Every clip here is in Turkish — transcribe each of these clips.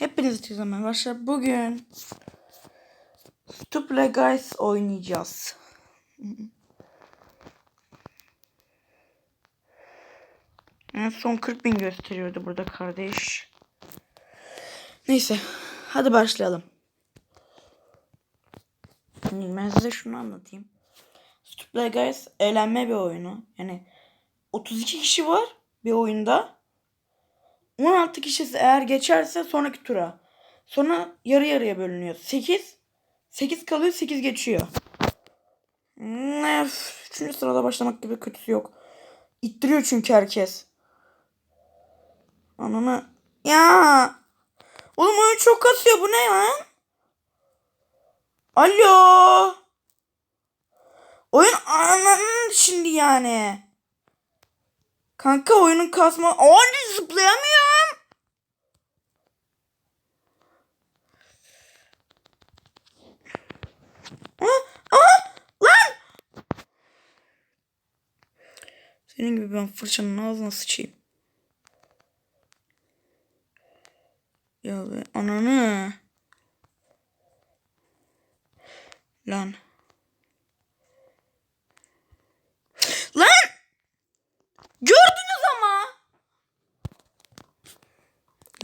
Hepiniz için arkadaşlar bugün Stuple Guys oynayacağız. En son 40 bin gösteriyordu burada kardeş. Neyse hadi başlayalım. Şimdi Ben size şunu anlatayım. Stuple Guys eğlenme bir oyunu. Yani 32 kişi var bir oyunda. 16 kişisi eğer geçerse sonraki tura. Sonra yarı yarıya bölünüyor. 8 8 kalıyor 8 geçiyor. Ne? Üçüncü sırada başlamak gibi kötüsü yok. İttiriyor çünkü herkes. Ananı. Ya. Oğlum oyun çok kasıyor. Bu ne lan? Alo. Oyun ananın şimdi yani. Kanka oyunun kasma. Ani zıplayamıyorum. Aa, aa, lan. Senin gibi ben fırçanın ağzına sıçayım. Ya be ananı. Lan. Lan! Gördünüz ama.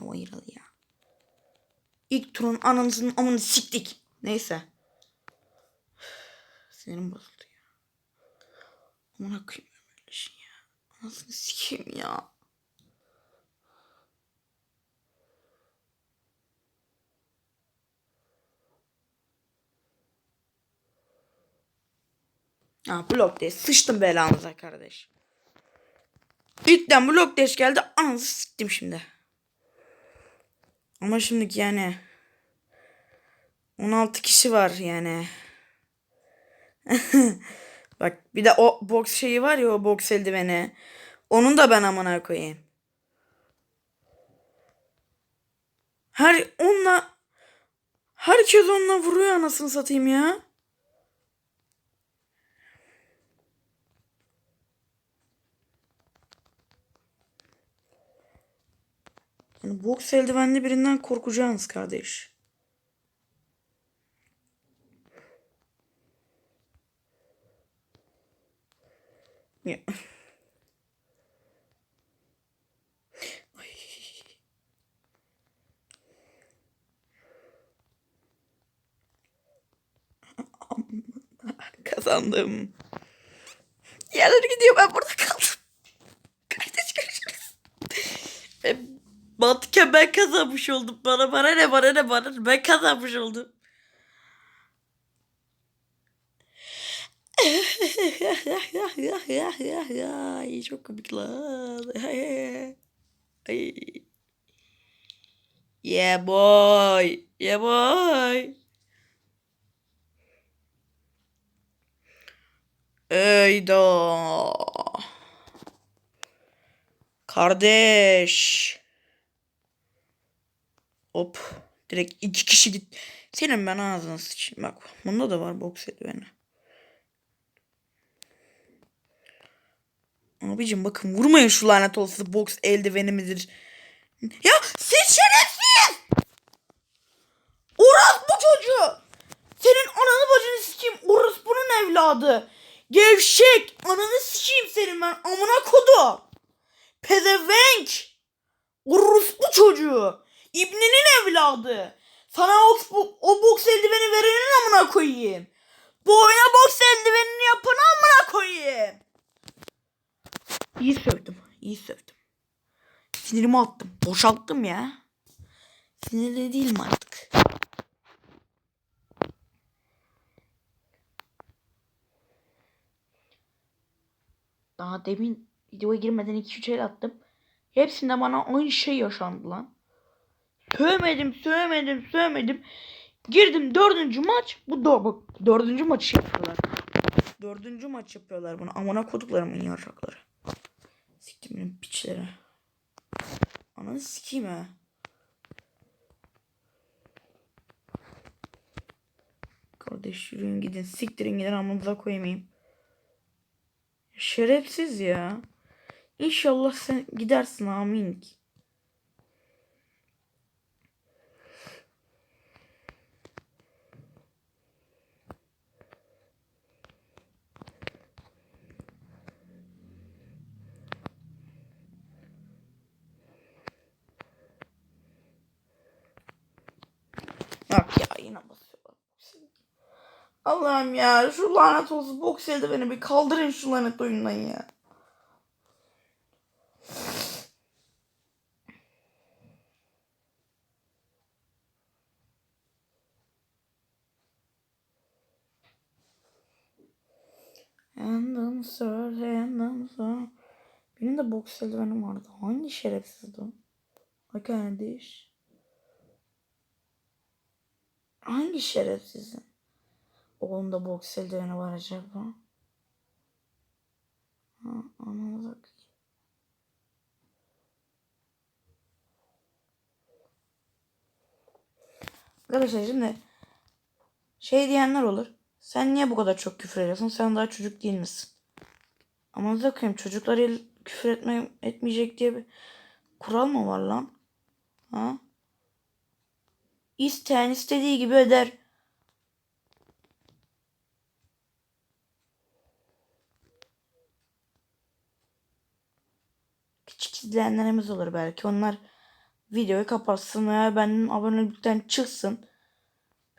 Ya hayırlı ya. İlk turun ananızın amını siktik. Neyse. Sinirim bozuldu ya. Amına koyayım böyle şey ya. Anasını sikeyim ya. Ha blok değil. Sıçtım belanıza kardeş. İlkten blok deş geldi. Anasını siktim şimdi. Ama şimdiki yani 16 kişi var yani. Bak bir de o boks şeyi var ya o boks eldiveni. Onun da ben amına koyayım. Her onunla herkes onunla vuruyor anasını satayım ya. Yani boks eldivenli birinden korkacaksınız kardeş. Ay. Kazandım. Yerlere gidiyor ben burada kaldım. Kardeş görüşürüz. E, Mantıken ben kazanmış oldum. Bana bana ne bana ne bana ne. Ben kazanmış oldum. Ay çok komik lan. Ay. Yeah boy. Yeah boy. Eyda. Kardeş. Hop. Direkt iki kişi git. Senin ben ağzına sıçayım. Bak bunda da var boks eldiveni. Abicim bakın vurmayın şu lanet olası boks eldiveni midir? Ya siz şerefsiz! Orospu çocuğu! Senin ananı bacını sikeyim. Orospunun evladı. Gevşek. Ananı sikeyim senin ben. Amına kodu. Pezevenk. Orospu çocuğu. İbninin evladı. Sana o, o, o boks eldiveni verenin amına koyayım. Bu oyuna boks eldivenini yapanı amına koyayım. İyi sövdüm. iyi sövdüm. Sinirimi attım. Boşalttım ya. Sinirli değilim artık. Daha demin videoya girmeden 2-3 el attım. Hepsinde bana aynı şey yaşandı lan. Sövmedim, sövmedim, sövmedim. Girdim dördüncü maç. Bu da bak dördüncü maç yapıyorlar. Dördüncü maç yapıyorlar bunu. Amına koduklarımın yarrakları. Siktim benim piçlere. Ananı sikeyim ha. Kardeş yürüyün gidin. Siktirin gidin amınıza koymayayım. Şerefsiz ya. İnşallah sen gidersin amin. Yok ya yine basıyorlar. Allah'ım ya şu lanet olsun boks eldiveni bir kaldırın şu lanet oyundan ya. Random sir, random sir. Benim de boks eldivenim vardı. Hangi şerefsizdi o? Ha kardeş. Hangi şerefsizin? Oğlumda boks eldiveni var acaba? Ha, anladık. Arkadaşlar şimdi şey diyenler olur. Sen niye bu kadar çok küfür ediyorsun? Sen daha çocuk değil misin? Ama bakayım çocuklar el küfür etme, etmeyecek diye bir kural mı var lan? Ha? İsteyen istediği gibi eder. Küçük izleyenlerimiz olur belki. Onlar videoyu kapatsın veya benim abonelikten çıksın.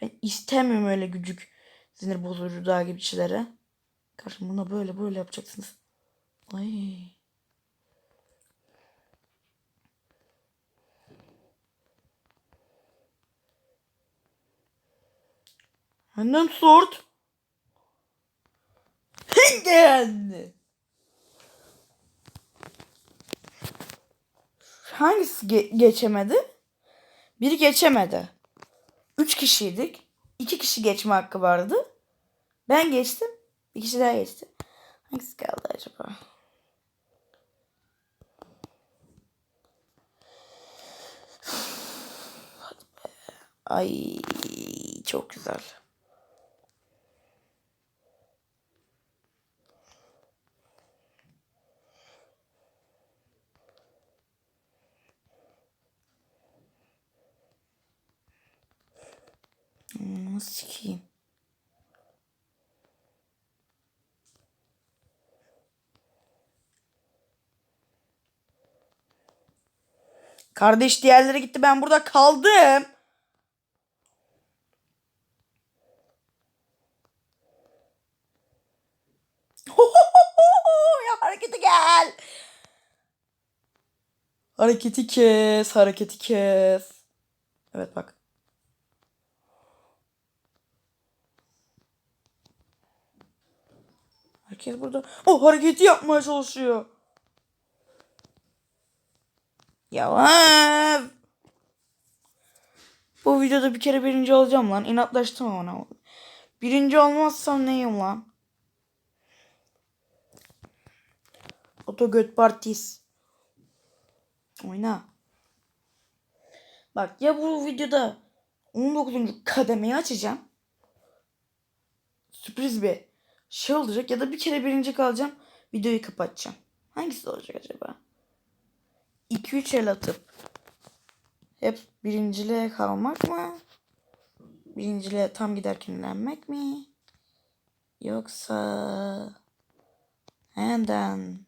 Ben istemiyorum öyle gücük sinir bozucu daha gibi şeylere. Karşım buna böyle böyle yapacaksınız. Ay. Annem sort. Geldi. Hangisi ge- geçemedi? Biri geçemedi. Üç kişiydik. İki kişi geçme hakkı vardı. Ben geçtim. Bir kişi daha geçti. Hangisi kaldı acaba? Ay çok güzel. Hmm, sikeyim. Kardeş diğerleri gitti ben burada kaldım. ya hareketi gel. Hareketi kes, hareketi kes. Evet bak. Herkes burada o hareketi yapmaya çalışıyor. Ya Bu videoda bir kere birinci olacağım lan. İnatlaştım ama. Birinci olmazsam neyim lan? Oto göt partis. Oyna. Bak ya bu videoda 19. kademeyi açacağım. Sürpriz bir şey olacak ya da bir kere birinci kalacağım. Videoyu kapatacağım. Hangisi olacak acaba? 2-3 el atıp hep birinciliğe kalmak mı? Birinciliğe tam giderken elenmek mi? Yoksa hemen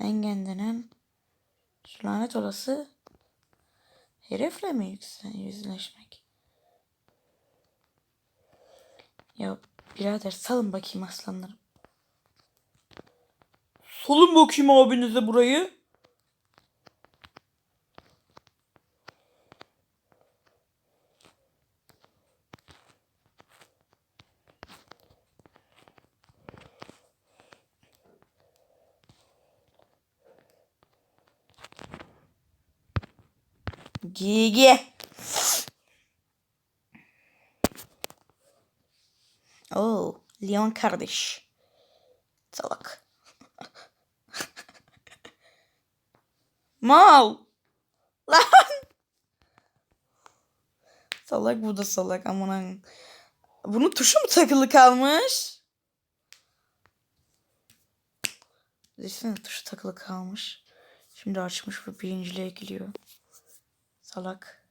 Engen denen şu lanet olası herifle mi yüzleşmek? Ya birader salın bakayım aslanlarım. Salın bakayım abinize burayı. Gigi. Leon kardeş. Salak. Mal. Lan. Salak bu da salak aman. Bunun tuşu mu takılı kalmış? Düşünsene tuşu takılı kalmış. Şimdi açmış ve birinciliğe geliyor. Salak.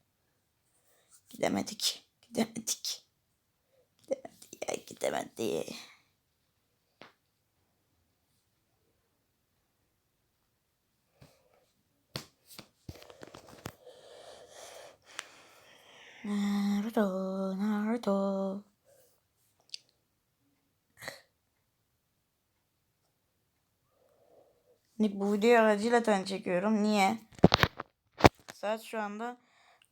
Gidemedik. Gidemedik. Ya gidemedi. Naruto, Naruto. Bu videoyu aracıyla tane çekiyorum. Niye? Saat şu anda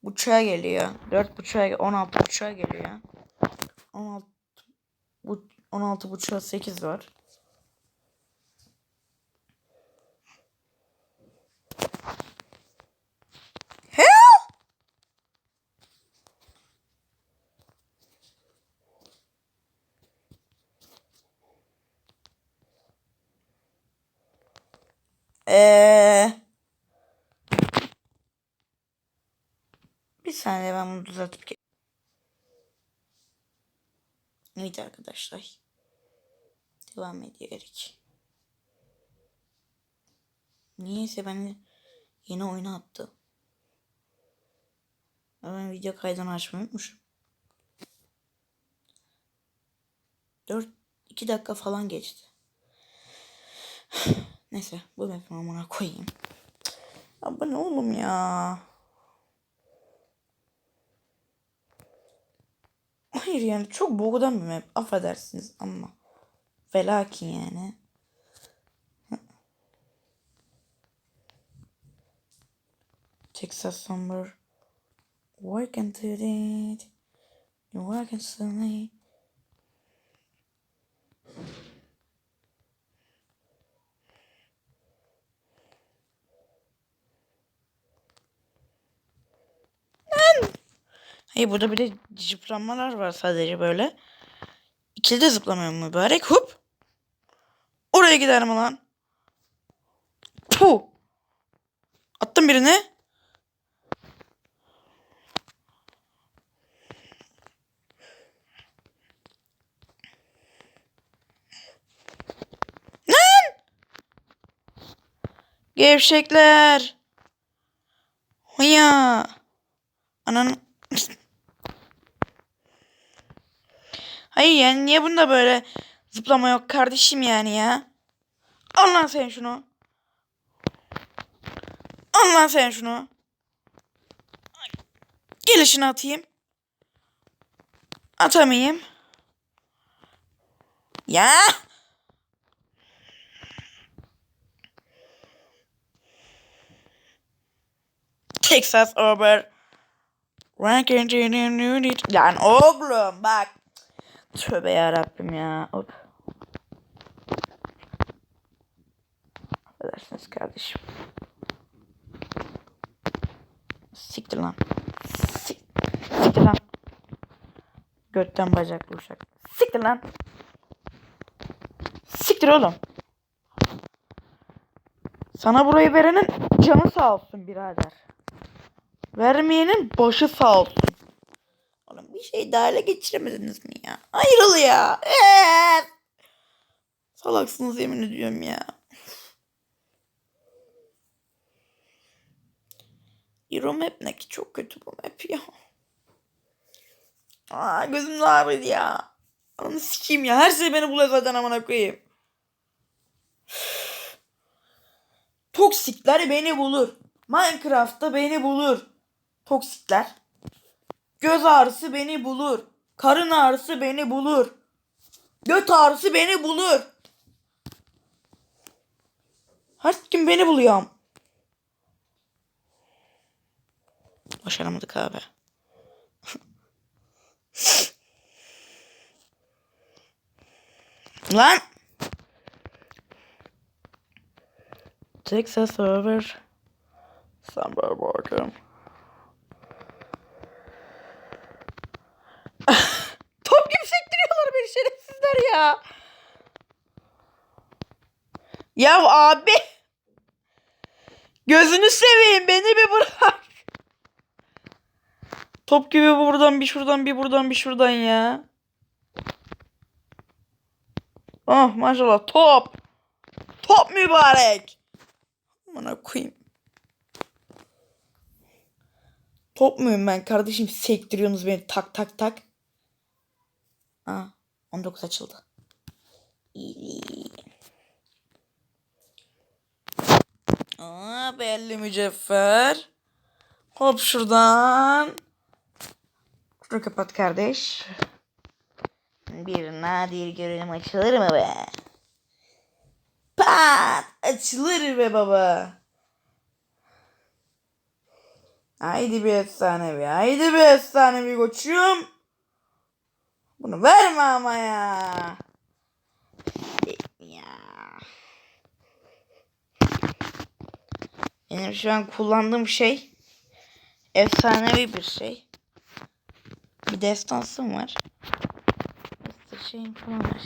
buçuğa geliyor. Dört buçuğa, on altı buçuğa geliyor. On altı, bu, on altı buçuğa sekiz var. Hell! Eee Bir saniye ben bunu düzeltip Evet arkadaşlar. Devam ediyor Erik. Niyeyse beni yeni oyuna attı. Ben video kaydını açmayı unutmuşum. 4 2 dakika falan geçti. Neyse bu map'i amına koyayım. Ya bu ne oğlum ya? Hayır yani çok boğdan bir map. Affedersiniz ama. Velakin yani. Texas Summer. Working to it. You're working slowly. Hayır burada bir de zıplamalar var sadece böyle. İkili de zıplamıyor mübarek. Hop. Oraya gider mi lan? Puh. Attım birini. Lan! Gevşekler. Hıya. Ananı... Hayır yani niye bunda böyle zıplama yok kardeşim yani ya? Al lan sen şunu. Al lan sen şunu. Gelişini atayım. Atamayayım. Ya. Texas over. Ranking Lan oğlum bak. Tövbe yarabbim ya. Hop. Affedersiniz kardeşim. Siktir lan. Sik Siktir lan. Götten bacaklı uşak. Siktir lan. Siktir oğlum. Sana burayı verenin canı sağ olsun birader. Vermeyenin başı sağ olsun. Oğlum bir şey daha ele geçiremediniz mi ya? Ayrıl ya. Ee! Salaksınız yemin ediyorum ya. Euro map ne ki çok kötü bu map ya. Aa gözüm ağrıdı ya. Ananı sikeyim ya. Her şey beni buluyor zaten amına koyayım. Toksikler beni bulur. Minecraft'ta beni bulur. Toksikler. Göz ağrısı beni bulur. Karın ağrısı beni bulur. Göt ağrısı beni bulur. Her kim beni buluyor. Başaramadık abi. Lan. Texas server. Summer Walker. Top gibi sektiriyorlar beni şerefsizler ya. Ya abi. Gözünü seveyim beni bir bırak. Top gibi buradan bir şuradan bir buradan bir şuradan ya. Oh maşallah top. Top mübarek. Bana koyayım. Top muyum ben kardeşim sektiriyorsunuz beni tak tak tak. Aa 19 açıldı. İyi. Aa belli mücevher. Hop şuradan. Şunu kapat kardeş. Bir nadir görelim açılır mı be? Pat! Açılır be baba. Haydi bir efsanevi. Haydi bir efsanevi koçum. Bunu verme ama ya. Ya. Benim şu an kullandığım şey efsanevi bir şey. Bir destansım var. Destan şeyim falan var.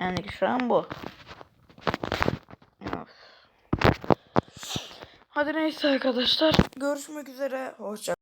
Yani şu an bu. Hadi neyse arkadaşlar. Görüşmek üzere. Hoşça